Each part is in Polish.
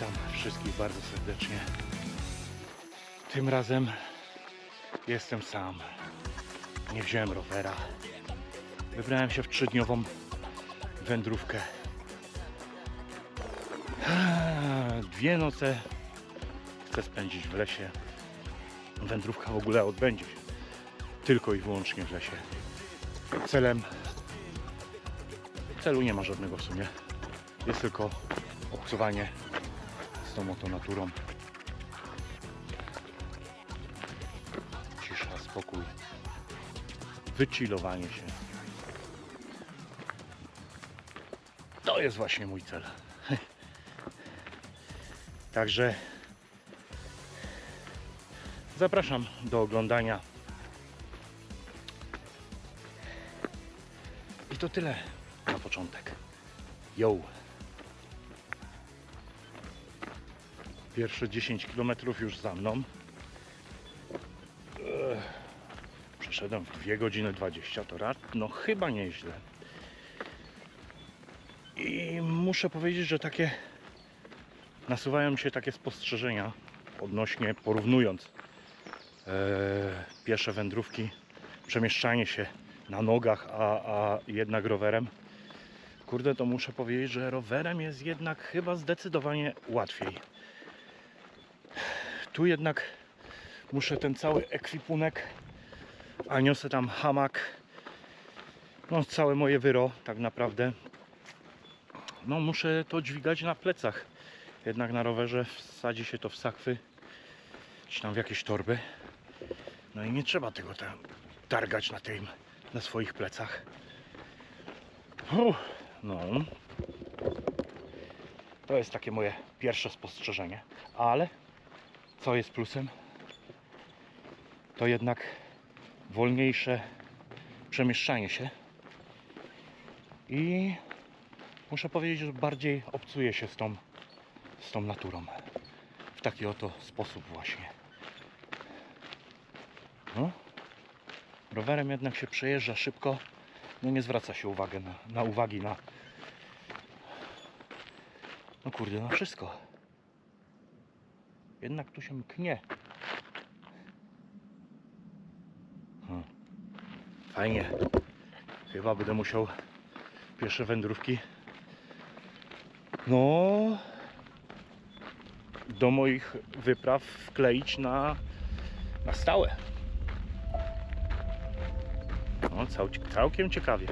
Witam wszystkich bardzo serdecznie. Tym razem jestem sam. Nie wziąłem rowera. Wybrałem się w trzydniową wędrówkę. Dwie noce chcę spędzić w lesie. Wędrówka w ogóle odbędzie się tylko i wyłącznie w lesie. Celem celu nie ma żadnego w sumie. Jest tylko obcowanie z tą oto naturą. Cisza, spokój, wychillowanie się. To jest właśnie mój cel. Także zapraszam do oglądania. I to tyle na początek. Yo! Pierwsze 10 km już za mną. Przeszedłem w 2 godziny 20, to rad, no chyba nieźle. I muszę powiedzieć, że takie nasuwają mi się takie spostrzeżenia odnośnie, porównując e, piesze wędrówki, przemieszczanie się na nogach, a, a jednak rowerem. Kurde, to muszę powiedzieć, że rowerem jest jednak chyba zdecydowanie łatwiej. Tu jednak muszę ten cały ekwipunek, a niosę tam hamak, no całe moje wyro tak naprawdę. No muszę to dźwigać na plecach. Jednak na rowerze wsadzi się to w sakwy, czy tam w jakieś torby. No i nie trzeba tego tam targać na tym, na swoich plecach. Uff, no. To jest takie moje pierwsze spostrzeżenie. Ale co jest plusem? To jednak wolniejsze przemieszczanie się. I muszę powiedzieć, że bardziej obcuję się z tą, z tą naturą. W taki oto sposób właśnie. No. Rowerem jednak się przejeżdża szybko. No nie zwraca się uwagę na, na uwagi na no kurde, na wszystko. Jednak tu się mknie. Hmm. Fajnie. Chyba będę musiał pierwsze wędrówki no do moich wypraw wkleić na, na stałe. No, cał, całkiem ciekawie.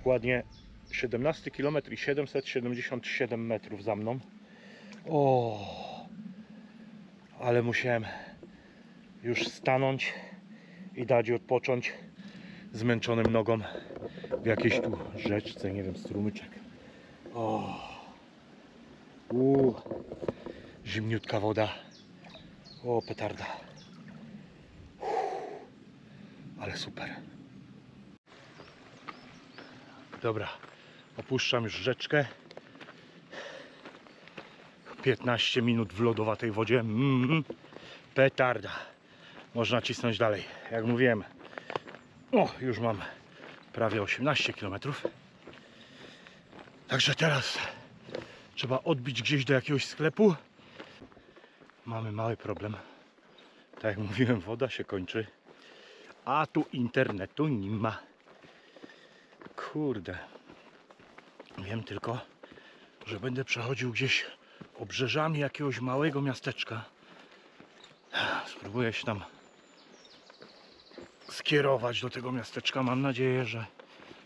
Dokładnie 17 km i 777 metrów za mną. O, ale musiałem już stanąć i dać odpocząć zmęczonym nogom w jakiejś tu rzeczce, nie wiem, strumyczek. O, u, zimniutka woda. O, petarda. Uff, ale super. Dobra, opuszczam już rzeczkę. 15 minut w lodowatej wodzie. Mm, petarda. Można cisnąć dalej. Jak mówiłem, o, już mam prawie 18 km. Także teraz trzeba odbić gdzieś do jakiegoś sklepu. Mamy mały problem. Tak jak mówiłem, woda się kończy. A tu internetu nie ma. Kurde. Wiem tylko, że będę przechodził gdzieś obrzeżami jakiegoś małego miasteczka. Spróbuję się tam skierować do tego miasteczka. Mam nadzieję, że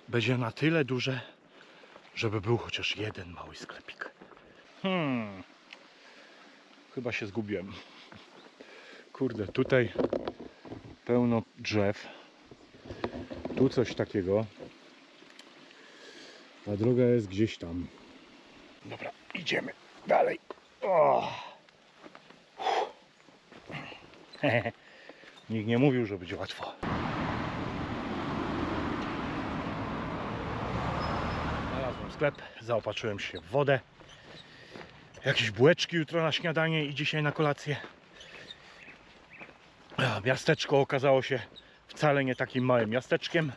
będzie na tyle duże, żeby był chociaż jeden mały sklepik. Hmm. Chyba się zgubiłem. Kurde, tutaj pełno drzew. Tu coś takiego. Ta droga jest gdzieś tam. Dobra, idziemy dalej. O! Nikt nie mówił, że będzie łatwo. Znalazłem sklep, zaopatrzyłem się w wodę. Jakieś bułeczki jutro na śniadanie i dzisiaj na kolację. Miasteczko okazało się wcale nie takim małym miasteczkiem.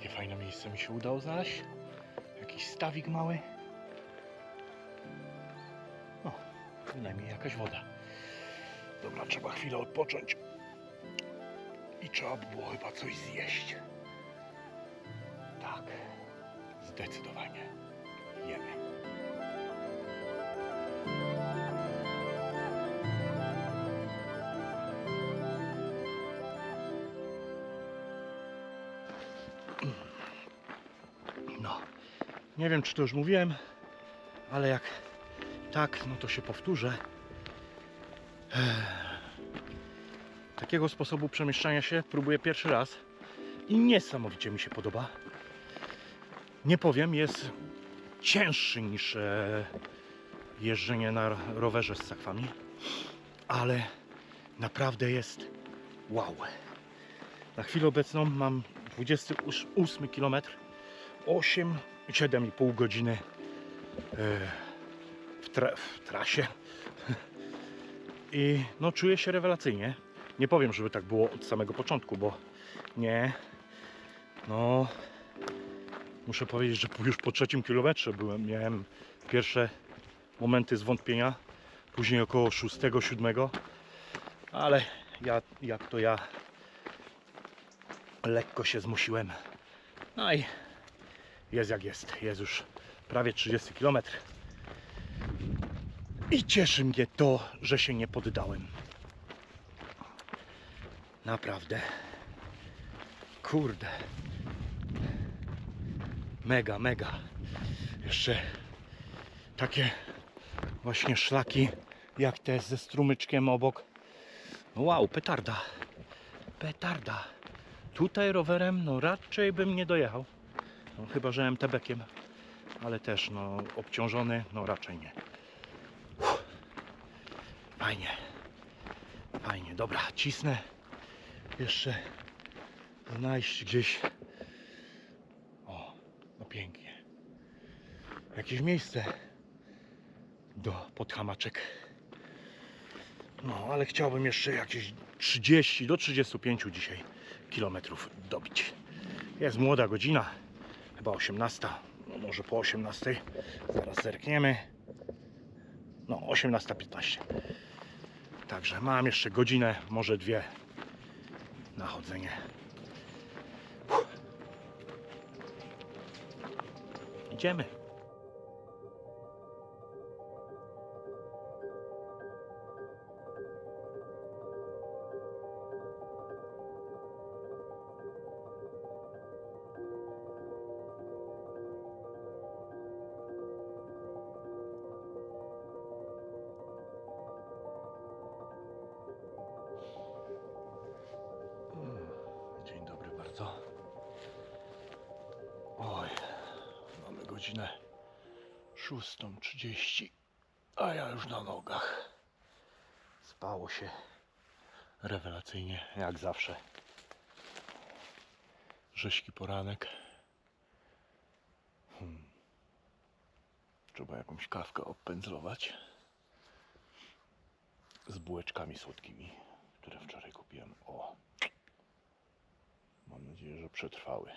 Takie fajne miejsce mi się udało znaleźć. Jakiś stawik mały. O, przynajmniej jakaś woda. Dobra, trzeba chwilę odpocząć. I trzeba by było chyba coś zjeść. Tak, zdecydowanie. Jemy. Nie wiem czy to już mówiłem, ale jak tak, no to się powtórzę. Takiego sposobu przemieszczania się próbuję pierwszy raz i niesamowicie mi się podoba. Nie powiem, jest cięższy niż e, jeżdżenie na rowerze z sakwami, ale naprawdę jest wow. Na chwilę obecną mam 28 km 8, 7,5 godziny e, w, tra w trasie. I no czuję się rewelacyjnie. Nie powiem, żeby tak było od samego początku, bo nie. No muszę powiedzieć, że już po trzecim kilometrze byłem, miałem pierwsze momenty zwątpienia, później około 6, 7, ale ja, jak to ja lekko się zmusiłem. No i jest jak jest. Jest już prawie 30 km. I cieszy mnie to, że się nie poddałem. Naprawdę. Kurde. Mega, mega. Jeszcze takie właśnie szlaki jak te ze strumyczkiem obok. Wow, petarda. Petarda. Tutaj rowerem no raczej bym nie dojechał. No, chyba, że MTB-kiem. Ale też no obciążony, no raczej nie. Uff. Fajnie. Fajnie, dobra, cisnę. Jeszcze znaleźć gdzieś. O, no pięknie. Jakieś miejsce do podhamaczek. No, ale chciałbym jeszcze jakieś 30 do 35 dzisiaj kilometrów dobić. Jest młoda godzina, chyba 18, no może po 18. Zaraz zerkniemy. No, 18.15. Także mam jeszcze godzinę, może dwie na chodzenie. Uff. Idziemy. Godzinę 6.30, a ja już na nogach. Spało się rewelacyjnie, jak zawsze. Rześki poranek. Hmm. Trzeba jakąś kawkę odpędzlować z bułeczkami słodkimi, które wczoraj kupiłem. O, Mam nadzieję, że przetrwały.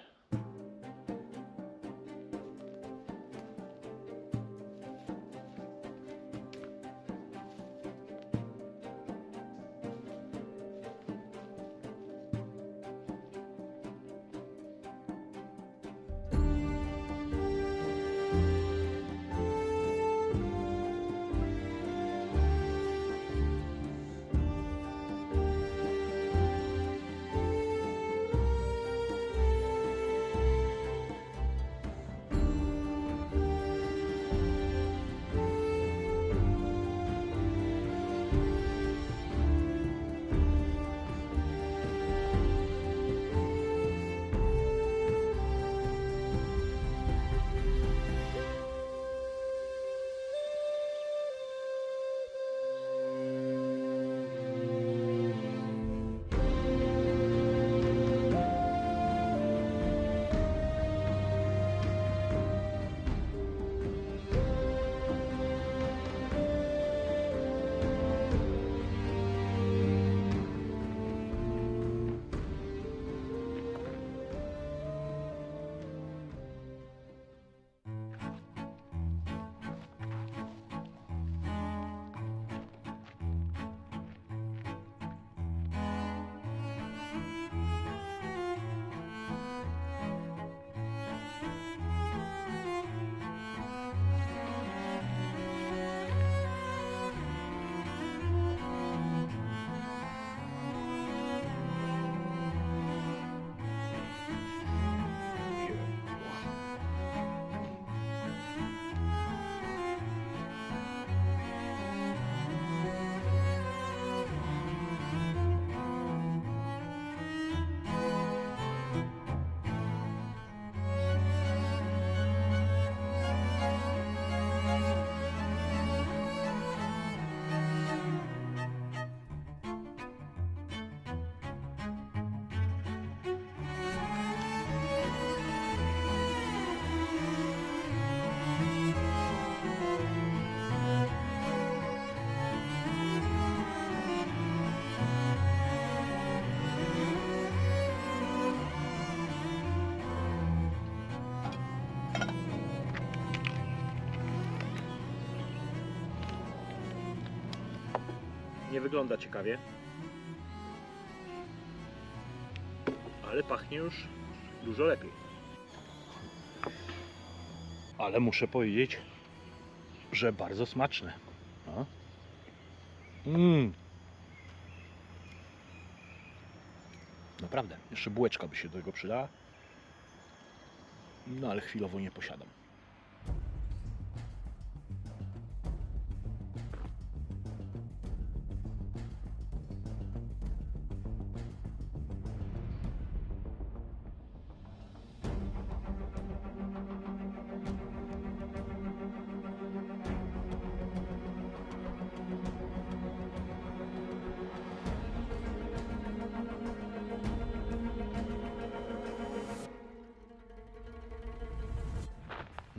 Wygląda ciekawie. Ale pachnie już dużo lepiej. Ale muszę powiedzieć, że bardzo smaczne. No. Mm. Naprawdę, jeszcze bułeczka by się do tego przydała. No ale chwilowo nie posiadam.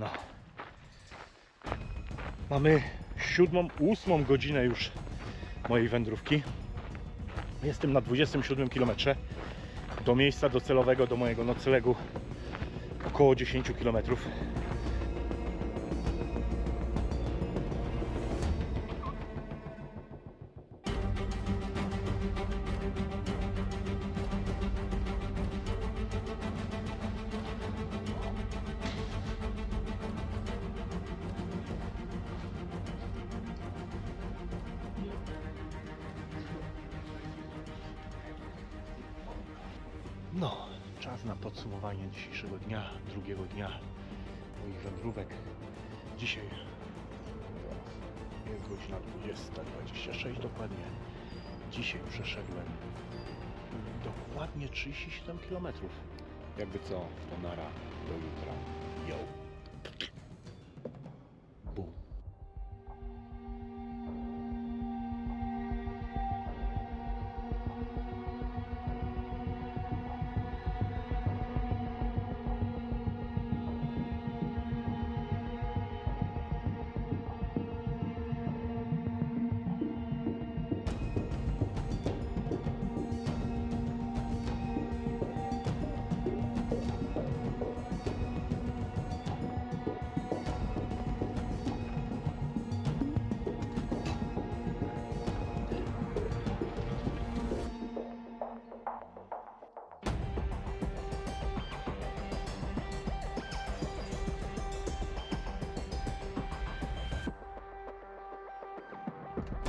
No. Mamy siódmą, ósmą godzinę już mojej wędrówki. Jestem na 27 km do miejsca docelowego, do mojego noclegu około 10 kilometrów. No, czas na podsumowanie dzisiejszego dnia, drugiego dnia moich wędrówek. Dzisiaj jest godzina 20.26 dokładnie. Dzisiaj przeszedłem dokładnie 37 km. Jakby co, to nara do jutra. Yo.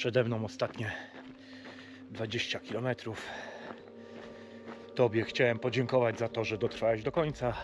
Przede mną ostatnie 20 km. Tobie chciałem podziękować za to, że dotrwałeś do końca.